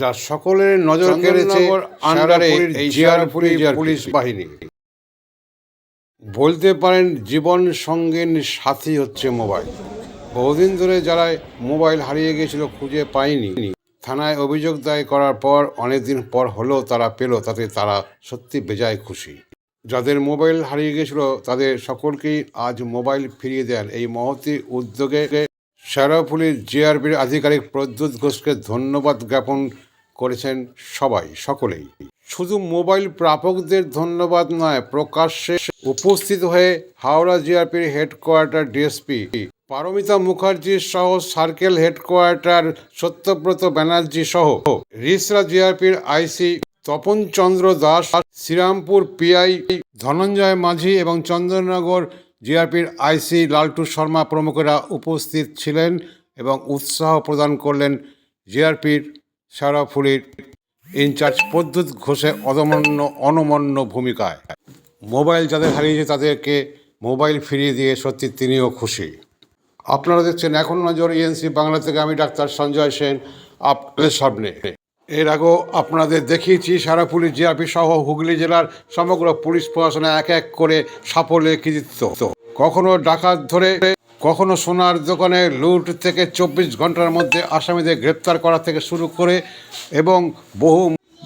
যা সকলের নজর কেড়েছে আন্ডারে পুলিশ বাহিনী। বলতে পারেন জীবন সঙ্গীন সাথী হচ্ছে মোবাইল। বহুদিন ধরে যারা মোবাইল হারিয়ে গিয়েছিল খুঁজে পায়নি। থানায় অভিযোগ দায় করার পর অনেকদিন পর হলেও তারা পেল তাতে তারা সত্যি বেজায় খুশি। যাদের মোবাইল হারিয়ে গিয়েছিল তাদের সকলকেই আজ মোবাইল ফিরিয়ে দেন এই মহতি উদ্যোগে। শেরাফুলির জিআরবির আধিকারিক প্রদ্যুৎ ঘোষকে ধন্যবাদ জ্ঞাপন করেছেন সবাই, সকলেই। শুধু মোবাইল প্রাপকদের ধন্যবাদ নয়, প্রকাশ্যে উপস্থিত হয়ে হাওড়া জিআরপির হেডকোয়ার্টার ডিএসপি পারমিতা মুখার্জি সহ সার্কেল হেডকোয়ার্টার সত্যব্রত ব্যানার্জি সহ রিসরা জিআরপির আইসি তপন চন্দ্র দাস, শ্রীরামপুর পিআই ধনঞ্জয় মাঝি এবং চন্দননগর জিআরপির আইসি লালটু শর্মা প্রমুখরা উপস্থিত ছিলেন এবং উৎসাহ প্রদান করলেন জিআরপির সারাফুলির ইনচার্জ প্রদ্যুৎ ঘোষের অদমন্য অনমন্য ভূমিকায়। মোবাইল যাদের হারিয়েছে তাদেরকে মোবাইল ফিরিয়ে দিয়ে সত্যি তিনিও খুশি। আপনারা দেখছেন এখন নজর ইএনসি বাংলা থেকে আমি ডাক্তার সঞ্জয় সেন, আপনাদের সামনে। এর আগেও আপনাদের দেখিয়েছি সারাপুলি জিআরপি সহ হুগলি জেলার সমগ্র পুলিশ প্রশাসনে এক এক করে সাফল্যের কৃতিত্ব। কখনো ডাকাত ধরে কখনো সোনার দোকানে লুট থেকে চব্বিশ ঘণ্টার মধ্যে আসামিদের গ্রেপ্তার করা থেকে শুরু করে এবং বহু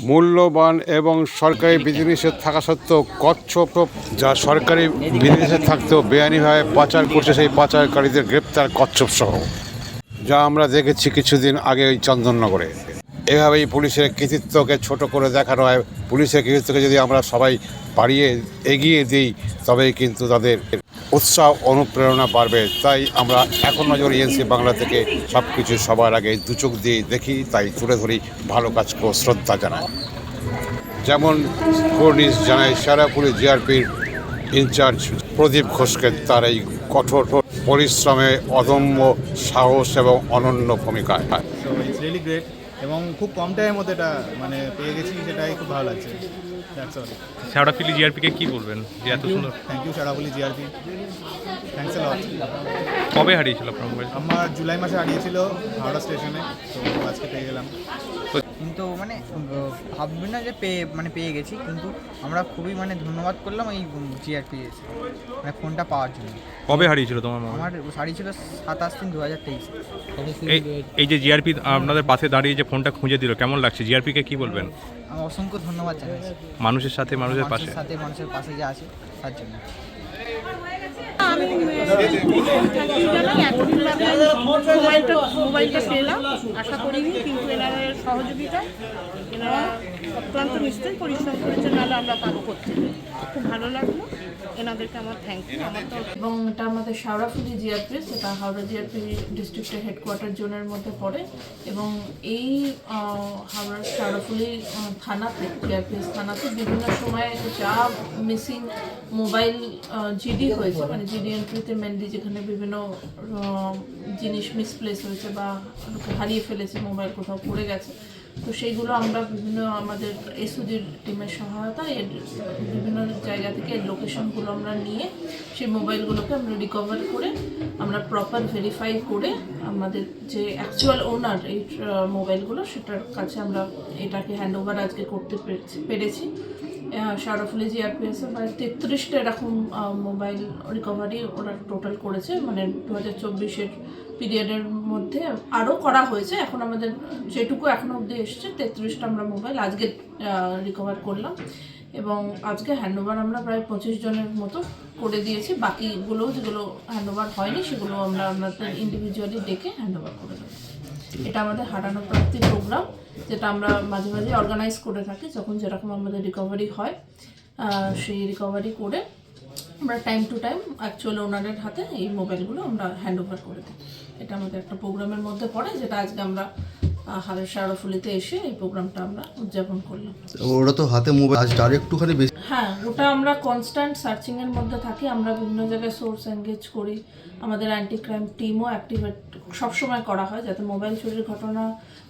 মূল্যবান এবং সরকারি বিধিনিষেধ থাকা সত্ত্বেও কচ্ছপ, যা সরকারি বিধিনিষেধ থাকতেও বেআইনিভাবে পাচার করছে সেই পাচারকারীদের গ্রেপ্তার কচ্ছপ সহ যা আমরা দেখেছি কিছুদিন আগে ওই চন্দননগরে। এভাবেই পুলিশের কৃতিত্বকে ছোট করে দেখানো হয়। পুলিশের কৃতিত্বকে যদি আমরা সবাই বাড়িয়ে এগিয়ে দিই, তবেই কিন্তু তাদের উৎসাহ, অনুপ্রেরণা বাড়বে। তাই আমরা এখন নজর ইএনসি বাংলা থেকে সব কিছু সবার আগে দু চোখ দিয়ে দেখি, তাই তুলে ধরি ভালো কাজকেও শ্রদ্ধা জানাই যেমন কর্নিশ জানায়, সারাপুরি জিআরপির ইনচার্জ প্রদীপ ঘোষকে তার এই কঠোর পরিশ্রমে অদম্য সাহস এবং অনন্য ভূমিকায় এবং খুব কম টাইমের মধ্যে এটা মানে পেয়ে গেছি সেটাই খুব ভালো লাগছে। দ্যাটস অল শেওড়াফিলি জিআরপিকে কি বলবেন যে এত সুন্দর? থ্যাংক ইউ সারাবলি জিআরপি। থ্যাংকস লট কবে হারিয়েছিল আপনার মোবাইল আমার জুলাই মাসে হারিয়েছিল হাওড়া স্টেশনে তো আজকে পেয়ে গেলাম। কিন্তু মানে উম, ভাববেন না যে পেয়ে মানে পেয়ে গেছি কিন্তু আমরা খুবই মানে ধন্যবাদ করলাম এই জিআরপি এসে মানে ফোনটা পাওয়ার জন্য। কবে হারিয়েছিল তোমার আমার শাড়ি ছিল সাতাশ তিন দু হাজার তেইশে। এই যে জিআরপি আপনাদের পাশে দাঁড়িয়ে যে ফোনটা খুঁজে দিল কেমন লাগছে? জিআরপিকে কি বলবেন? আমি অসংখ্য ধন্যবাদ জানাচ্ছি। মানুষের সাথে মানুষের পাশে। সাথে মানুষের পাশে যে আছে তার জন্য। আমি মোবাইলটা মোবাইলটা কিন্তু এনাদের সহযোগিতা, এনারা অত্যন্ত নিশ্চয়ই পরিশ্রম করেছে আমরা পাবো করতে। খুব ভালো লাগল। এনাদেরকে আমার থ্যাংক ইউ আমার তো এবং এটা আমাদের শাওড়াফুলি জিআরপি সেটা হাওড়া জিআরপি ডিস্ট্রিক্টের হেডকোয়ার্টার জোনের মধ্যে পড়ে। এবং এই হাওড়ার শাওড়াফুলি থানাতে জিআরপিএস থানাতে বিভিন্ন সময়ে যা মিসিং মোবাইল জিডি হয়েছে মানে জিডি এন্ট্রিতে মেনলি যেখানে বিভিন্ন জিনিস মিসপ্লেস হয়েছে বা হারিয়ে ফেলেছে মোবাইল কোথাও পড়ে গেছে তো সেইগুলো আমরা বিভিন্ন আমাদের এসওজির টিমের সহায়তা, এর বিভিন্ন জায়গা থেকে লোকেশনগুলো আমরা নিয়ে সেই মোবাইলগুলোকে আমরা রিকভার করে, আমরা প্রপার ভেরিফাই করে আমাদের যে অ্যাকচুয়াল ওনার এই মোবাইলগুলো সেটার কাছে আমরা এটাকে হ্যান্ড ওভার আজকে করতে পেরেছি পেরেছি। শারফুলি জিআরপিএসে প্রায় তেত্রিশটা এরকম মোবাইল রিকভারি ওরা টোটাল করেছে মানে দু হাজার চব্বিশের পিরিয়ডের মধ্যে আরও করা হয়েছে। এখন আমাদের যেটুকু এখনও অবধি এসছে, তেত্রিশটা আমরা মোবাইল আজকে রিকভার করলাম। এবং আজকে হ্যান্ডওভার আমরা প্রায় পঁচিশ জনের মতো করে দিয়েছি। বাকিগুলো যেগুলো হ্যান্ডওভার হয়নি, সেগুলো আমরা আপনাদের ইন্ডিভিজুয়ালি ডেকে হ্যান্ডওভার করে দেবো। এটা আমাদের হারানো প্রাপ্তি প্রোগ্রাম যেটা আমরা মাঝে মাঝে অর্গানাইজ করে থাকি। যখন যেরকম আমাদের রিকভারি হয় সেই রিকভারি করে আমরা টাইম টু টাইম অ্যাকচুয়ালি ওনারের হাতে এই মোবাইলগুলো আমরা হ্যান্ড ওভার করে দিই। এটা আমাদের একটা প্রোগ্রামের মধ্যে পড়ে যেটা আজকে আমরা হারের শারফুলিতে এসে এই প্রোগ্রামটা আমরা উদযাপন করলাম। ওরা তো হাতে মোবাইল আজ আর একটুখানি বেশি। হ্যাঁ ওটা আমরা কনস্ট্যান্ট সার্চিং এর মধ্যে থাকি আমরা বিভিন্ন জায়গায় সোর্স এনগেজ করি আমাদের অ্যান্টি ক্রাইম টিমও অ্যাক্টিভেট সবসময় করা হয় যাতে মোবাইল চুরির ঘটনা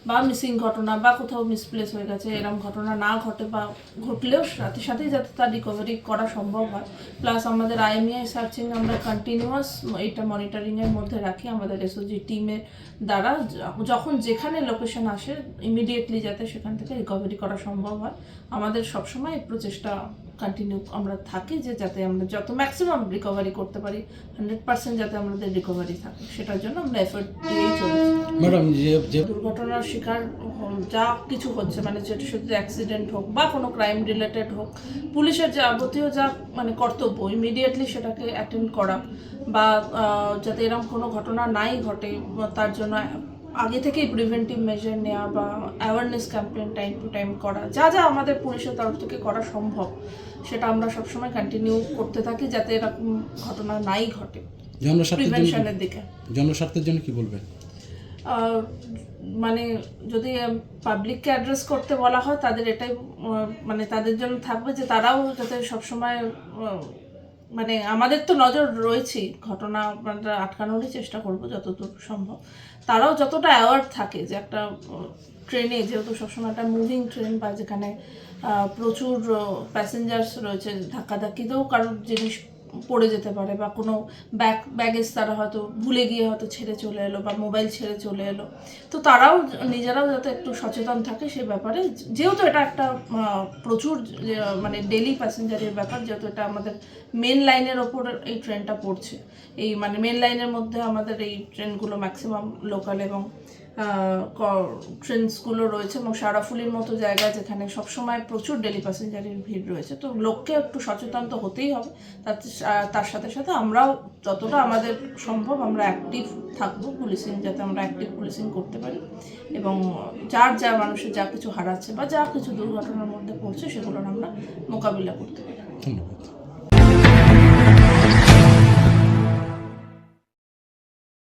বা মিসিং ঘটনা বা কোথাও মিসপ্লেস হয়ে গেছে এরকম ঘটনা না ঘটে বা ঘটলেও সাথে সাথেই যাতে তার রিকভারি করা সম্ভব হয়। প্লাস আমাদের আইএমআই সার্চিং আমরা কন্টিনিউয়াস এটা মনিটরিংয়ের মধ্যে রাখি আমাদের এসওজি টিমের দ্বারা। যখন যেখানে লোকেশন আসে ইমিডিয়েটলি যাতে সেখান থেকে রিকভারি করা সম্ভব হয়। আমাদের সবসময় প্রচেষ্টা কন্টিনিউ আমরা থাকি যে যাতে আমরা যত ম্যাক্সিমাম রিকভারি করতে পারি হান্ড্রেড পার্সেন্ট যাতে আমাদের রিকভারি থাকে সেটার জন্য আমরা এফোর্ট দিয়েই চলেছি। ম্যাডাম যে দুর্ঘটনার শিকার যা কিছু হচ্ছে মানে যেটা শুধু অ্যাক্সিডেন্ট হোক বা কোনো ক্রাইম রিলেটেড হোক পুলিশের যাবতীয় যা মানে কর্তব্য ইমিডিয়েটলি সেটাকে অ্যাটেন্ড করা বা যাতে এরকম কোনো ঘটনা নাই ঘটে তার জন্য আগে থেকেই প্রিভেন্টিভ মেজার নেওয়া বা awareness campaign time to time করা যা যা আমাদের পুলিশের তরফ থেকে করা সম্ভব সেটা আমরা সবসময় কন্টিনিউ করতে থাকি যাতে এরকম ঘটনা নাই ঘটে। প্রিভেনশনের দিকে। জনস্বার্থের জন্য কি বলবেন? মানে যদি পাবলিককে অ্যাড্রেস করতে বলা হয় তাদের এটাই মানে তাদের জন্য থাকবে যে তারাও যাতে সবসময় মানে আমাদের তো নজর রয়েছেই ঘটনা আটকানোরই চেষ্টা করব যতদূর সম্ভব। তারাও যতটা অ্যাওয়ার্ড থাকে যে একটা ট্রেনে যেহেতু সবসময় একটা মুভিং ট্রেন বা যেখানে প্রচুর প্যাসেঞ্জার্স রয়েছে, ধাক্কাধাক্কিতেও কারোর জিনিস পড়ে যেতে পারে বা কোনো ব্যাগ ব্যাগেজ তারা হয়তো ভুলে গিয়ে হয়তো ছেড়ে চলে এলো বা মোবাইল ছেড়ে চলে এলো। তো তারাও নিজেরাও যাতে একটু সচেতন থাকে সে ব্যাপারে, যেহেতু এটা একটা প্রচুর মানে ডেলি প্যাসেঞ্জারের ব্যাপার, যেহেতু এটা আমাদের মেন লাইনের ওপর এই ট্রেনটা পড়ছে। এই মানে মেন লাইনের মধ্যে আমাদের এই ট্রেনগুলো ম্যাক্সিমাম লোকাল এবং ট্রেনসগুলো রয়েছে এবং সারাফুলির মতো জায়গা যেখানে সবসময় প্রচুর ডেলি প্যাসেঞ্জারের ভিড় রয়েছে। তো লোককে একটু সচেতন তো হতেই হবে। তার তার সাথে সাথে আমরাও যতটা আমাদের সম্ভব আমরা অ্যাক্টিভ থাকব পুলিশিং যাতে আমরা অ্যাক্টিভ পুলিশিং করতে পারি। এবং যার যা মানুষের যা কিছু হারাচ্ছে বা যা কিছু দুর্ঘটনার মধ্যে পড়ছে সেগুলোর আমরা মোকাবিলা করতে পারি। ধন্যবাদ।